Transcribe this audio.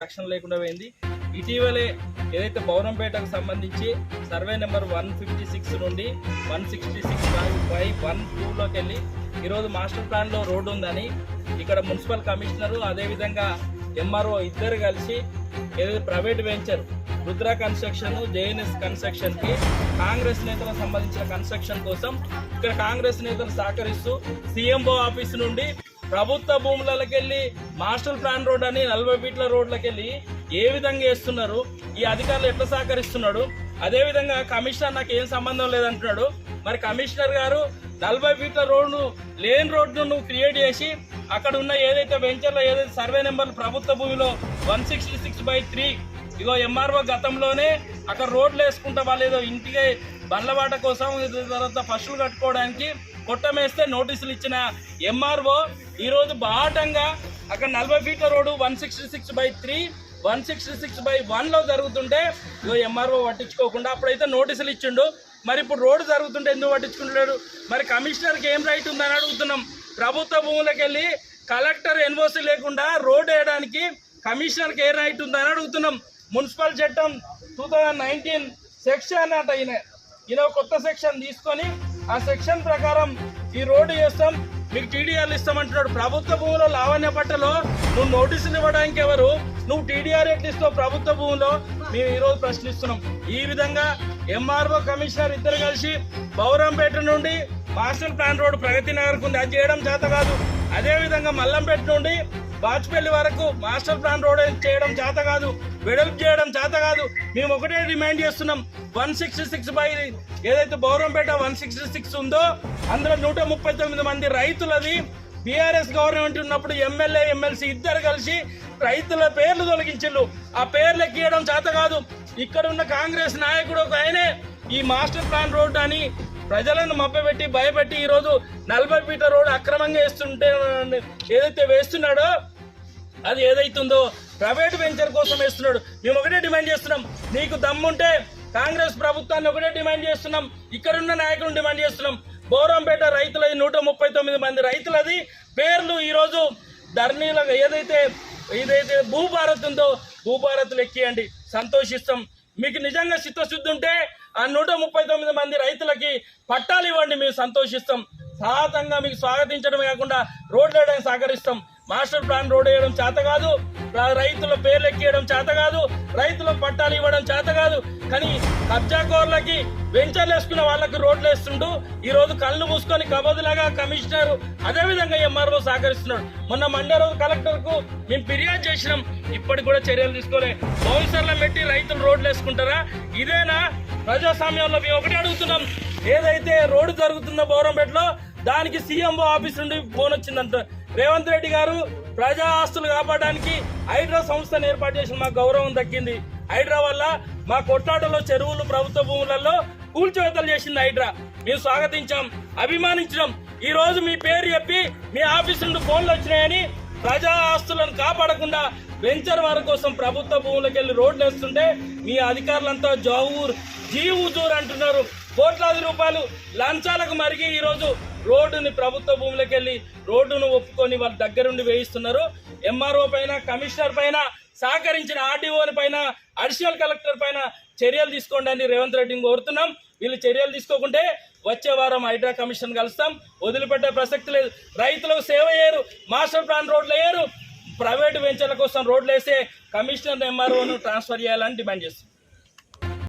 Action లేకుండా పోయింది. ఇటీవలే ఏదైతే బౌరంపేటకు సంబంధించి survey number one fifty six నుండి one sixty six by one టూలోకి వెళ్ళి ఈరోజు మాస్టర్ ప్లాన్లో రోడ్డు ఉందని ఇక్కడ మున్సిపల్ కమిషనరు అదేవిధంగా ఎంఆర్ఓ ఇద్దరు కలిసి ఏదైతే private venture Rudra construction JNS కన్స్ట్రక్షన్కి Congress నేతలకు సంబంధించిన కన్స్ట్రక్షన్ కోసం ఇక్కడ కాంగ్రెస్ నేతలు సహకరిస్తూ సీఎంఓ ఆఫీస్ నుండి ప్రభుత్వ భూములకి వెళ్ళి మాస్టర్ ప్లాన్ రోడ్ అని నలభై ఫీట్ల రోడ్లకి వెళ్ళి ఏ విధంగా వేస్తున్నారు? ఈ అధికారులు ఎట్లా సహకరిస్తున్నాడు అదేవిధంగా కమిషనర్ నాకు ఏం సంబంధం లేదంటున్నాడు. మరి కమిషనర్ గారు నలభై ఫీట్ల రోడ్ను లేన్ రోడ్ను నువ్వు క్రియేట్ చేసి అక్కడ ఉన్న ఏదైతే వెంచర్లో ఏదైతే సర్వే నెంబర్ ప్రభుత్వ భూమిలో one sixty six by three ego MRO గతంలోనే అక్కడ రోడ్లు వేసుకుంటా వాళ్ళు ఏదో ఇంటికి బండ్లబాట కోసం తర్వాత పశువులు కట్టుకోవడానికి కొట్టమేస్తే నోటీసులు ఇచ్చిన ఎంఆర్ఓ ఈరోజు బాటంగా అక్కడ నలభై ఫీట్ల road one sixty six by three one sixty six by వన్లో జరుగుతుంటే ఇదో ఎంఆర్ఓ పట్టించుకోకుండా అప్పుడైతే నోటీసులు ఇచ్చిండు. మరి ఇప్పుడు రోడ్డు జరుగుతుంటే ఎందుకు పట్టించుకుంటున్నాడు మరి కమిషనర్కి ఏం రైట్ ఉందని అడుగుతున్నాం. ప్రభుత్వ భూములకు వెళ్ళి కలెక్టర్ ఎన్ఓసీ లేకుండా రోడ్డు వేయడానికి కమిషనర్కి ఏ రైట్ ఉందని అడుగుతున్నాం. మున్సిపల్ చట్టం టూ థౌజండ్ నైన్టీన్ సెక్షన్ అట ఈయన. ఈయన కొత్త సెక్షన్ తీసుకొని ఆ సెక్షన్ ప్రకారం ఈ రోడ్డు చేస్తాం. మీకు టీడీఆర్లు ఇస్తామంటున్నాడు. ప్రభుత్వ భూమిలో లావణ్య పట్టలో నువ్వు నోటీసులు ఇవ్వడానికి ఎవరు? నువ్వు టీడీఆర్ ఎట్లు ఇస్తావు ప్రభుత్వ భూమిలో? మేము ఈరోజు ప్రశ్నిస్తున్నాం. ఈ విధంగా ఎంఆర్ఓ కమిషనర్ ఇద్దరు కలిసి బౌరంపేట నుండి మాస్టర్ ప్లాన్ రోడ్ ప్రగతి నగర్కు ఉంది. అది చేయడం చేత కాదు. అదేవిధంగా మల్లంపేట నుండి బాచ్పల్లి వరకు మాస్టర్ ప్లాన్ రోడ్ చేయడం చేత కాదు వెడల్పు చేయడం చేత కాదు. మేము ఒకటే డిమాండ్ చేస్తున్నాం. వన్ సిక్స్టీ సిక్స్ బై ఏదైతే బౌరంపేట వన్ సిక్స్టీ సిక్స్ ఉందో అందులో నూట ముప్పై తొమ్మిది మంది రైతులది. బీఆర్ఎస్ గవర్నమెంట్ ఉన్నప్పుడు ఎమ్మెల్యే ఎమ్మెల్సీ ఇద్దరు కలిసి రైతుల పేర్లు తొలగించిళ్ళు. ఆ పేర్లు ఎక్కియడం చేత కాదు. ఇక్కడ ఉన్న కాంగ్రెస్ నాయకుడు ఒక ఆయనే. ఈ మాస్టర్ ప్లాన్ రోడ్ అని ప్రజలను మభ్యపెట్టి భయపెట్టి ఈరోజు నలభై ఫీట్ల రోడ్ అక్రమంగా వేస్తుంటే ఏదైతే వేస్తున్నాడో అది ఏదైతుందో ప్రైవేట్ వెంచర్ కోసం వేస్తున్నాడు. మేము ఒకటే డిమాండ్ చేస్తున్నాం. నీకు దమ్ముంటే కాంగ్రెస్ ప్రభుత్వాన్ని ఒకటే డిమాండ్ చేస్తున్నాం. ఇక్కడున్న నాయకులను డిమాండ్ చేస్తున్నాం. బోరంపేట రైతులది నూట ముప్పై తొమ్మిది మంది రైతులది. పేర్లు ఈరోజు ధర్నీలో ఏదైతే ఏదైతే భూభారత్ ఉందో భూభారత్ లెక్కియండి. సంతోషిస్తాం. మీకు నిజంగా చిత్తశుద్ధి ఉంటే ఆ నూట ముప్పై తొమ్మిది మంది రైతులకి పట్టాలు ఇవ్వండి. మేము సంతోషిస్తాం. సాహతంగా మీకు స్వాగతించడమే కాకుండా రోడ్లు వేయడానికి సహకరిస్తాం. మాస్టర్ ప్లాన్ రోడ్ వేయడం చేత కాదు రైతుల పేర్లు ఎక్కియడం చేత కాదు రైతుల పట్టాలు ఇవ్వడం చేత కాదు. కానీ కబ్జాకోర్లకి వెంచర్లు వేసుకున్న వాళ్ళకి రోడ్లు వేస్తుంటూ ఈ రోజు కళ్ళు మూసుకొని కబోదులాగా కమిషనర్ అదే విధంగా ఎంఆర్ఓ సహకరిస్తున్నాడు. మొన్న మండే రోజు కలెక్టర్కు మేము ఫిర్యాదు చేసినాం. ఇప్పటికి కూడా చర్యలు తీసుకోలే. బౌన్సర్ల పెట్టి రైతులు రోడ్లు వేసుకుంటారా? ఇదేనా? ప్రజాస్వామ్యంలో మేము ఒకటి అడుగుతున్నాం. ఏదైతే రోడ్డు జరుగుతుందో బోరంపేటలో దానికి సీఎంఓ ఆఫీస్ నుండి ఫోన్ వచ్చిందంట. రేవంత్ రెడ్డి గారు ప్రజా ఆస్తులు కాపాడడానికి హైడ్రా సంస్థను ఏర్పాటు చేసిన మా గౌరవం దక్కింది హైడ్రా వల్ల మా కొట్లాటలో చెరువులు ప్రభుత్వ భూములలో కూల్చివేతలు చేసింది హైడ్రా. మేము స్వాగతించాం అభిమానించడం ఈ రోజు మీ పేరు చెప్పి మీ ఆఫీస్ నుండి ఫోన్లు వచ్చినాయని ప్రజా ఆస్తులను కాపాడకుండా వెంచర్ వారి కోసం ప్రభుత్వ భూములకు వెళ్ళి రోడ్లు వేస్తుంటే మీ అధికారులంతా జౌర్ జీవుజూర్ అంటున్నారు. కోట్లాది రూపాయలు లంచాలకు మరిగి ఈరోజు రోడ్డుని ప్రభుత్వ భూములకు వెళ్ళి రోడ్డును ఒప్పుకొని వాళ్ళ దగ్గరుండి వేయిస్తున్నారు. ఎంఆర్ఓ పైన కమిషనర్ పైన సహకరించిన ఆర్డీఓని పైన అడిషనల్ కలెక్టర్ పైన చర్యలు తీసుకోండి అని రేవంత్ రెడ్డిని కోరుతున్నాం. వీళ్ళు చర్యలు తీసుకోకుంటే వచ్చే వారం హైడ్రా కమిషన్ కలుస్తాం. వదిలిపెట్టే ప్రసక్తి లేదు. రైతులకు సేవ చేయరు. మాస్టర్ ప్లాన్ రోడ్లు వేయరు. ప్రైవేట్ వెంచర్ల కోసం రోడ్లు వేసే కమిషనర్ ఎంఆర్ఓను ట్రాన్స్ఫర్ చేయాలని డిమాండ్ చేస్తున్నాం.